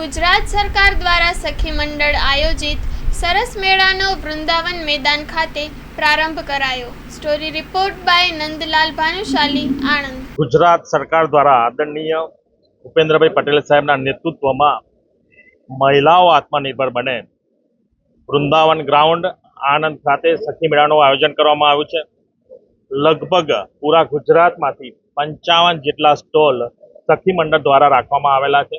ગુજરાત સરકાર દ્વારા સખી મંડળ આયોજિત સરસ મેળાનો વૃંદાવન મેદાન ખાતે પ્રારંભ કરાયો. Story report by Nandlal Bhanushali, Anand. Gujarat સરકાર દ્વારા આદરણીય ભૂપેન્દ્રભાઈ પટેલ સાહેબના નેતૃત્વમાં મહિલાઓ આત્મનિર્ભર બને. વૃંદાવન ગ્રાઉન્ડ આણંદ ખાતે સખી મેળાનું આયોજન કરવામાં આવ્યું છે. લગભગ પૂરા ગુજરાતમાંથી પંચાવન જેટલા સ્ટોલ સખી મંડળ દ્વારા રાખવામાં આવેલા છે.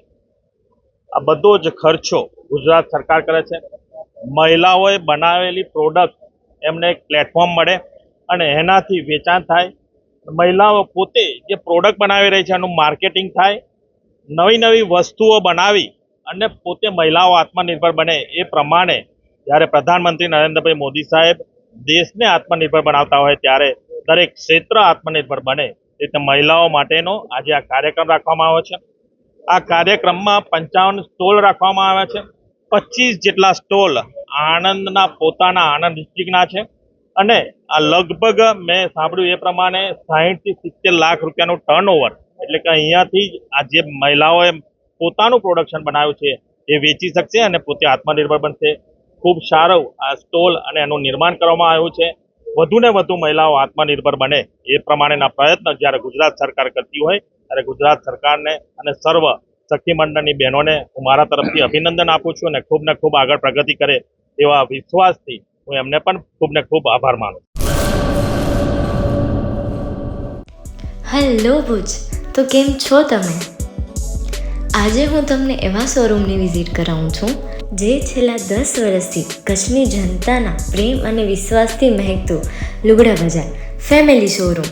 આ બધો જ ખર્ચો ગુજરાત સરકાર કરે છે. મહિલાઓએ બનાવેલી પ્રોડક્ટ એમને એક પ્લેટફોર્મ મળે અને એનાથી વેચાણ થાય. મહિલાઓ પોતે જે પ્રોડક્ટ બનાવી રહી છે એનું માર્કેટિંગ થાય. નવી નવી વસ્તુઓ બનાવી અને પોતે મહિલાઓ આત્મનિર્ભર બને એ પ્રમાણે જ્યારે પ્રધાનમંત્રી નરેન્દ્રભાઈ મોદી સાહેબ દેશને આત્મનિર્ભર બનાવતા હોય ત્યારે દરેક ક્ષેત્ર આત્મનિર્ભર બને. એ રીતે મહિલાઓ માટેનો આજે આ કાર્યક્રમ રાખવામાં આવ્યો છે. આ કાર્યક્રમમાં પંચાવન સ્ટોલ રાખવામાં આવ્યા છે. પચીસ જેટલા સ્ટોલ આણંદના પોતાના આણંદ ડિસ્ટ્રિક્ટના છે. અને આ લગભગ મેં સાંભળ્યું એ પ્રમાણે સાહીઠથી સિત્તેર લાખ રૂપિયાનું ટર્નઓવર એટલે કે અહીંયાથી જ આ જે મહિલાઓએ પોતાનું પ્રોડક્શન બનાવ્યું છે એ વેચી શકશે અને પોતે આત્મનિર્ભર બનશે. ખૂબ સારું આ સ્ટોલ અને એનું નિર્માણ કરવામાં આવ્યું છે. વધુ ને વધુ મહિલાઓ આત્મનિર્ભર બને એ પ્રમાણેના પ્રયત્ન જ્યારે ગુજરાત સરકાર કરતી હોય ત્યારે ગુજરાત સરકારને અને સર્વ મંડળની બહેનોને હું મારા તરફથી અભિનંદન આપું છું અને ખૂબ ને ખૂબ આગળ પ્રગતિ કરે એવા વિશ્વાસથી હું એમને પણ ખૂબ ને ખૂબ આભાર માનું હેલો ભુજ, તો કેમ છો તમે? આજે હું તમને એવા શોરૂમની વિઝિટ કરાવું છું, જે છેલ્લા દસ વર્ષથી કચ્છની જનતાના પ્રેમ અને વિશ્વાસથી મહેકતું લુગડા બજાર ફેમિલી શોરૂમ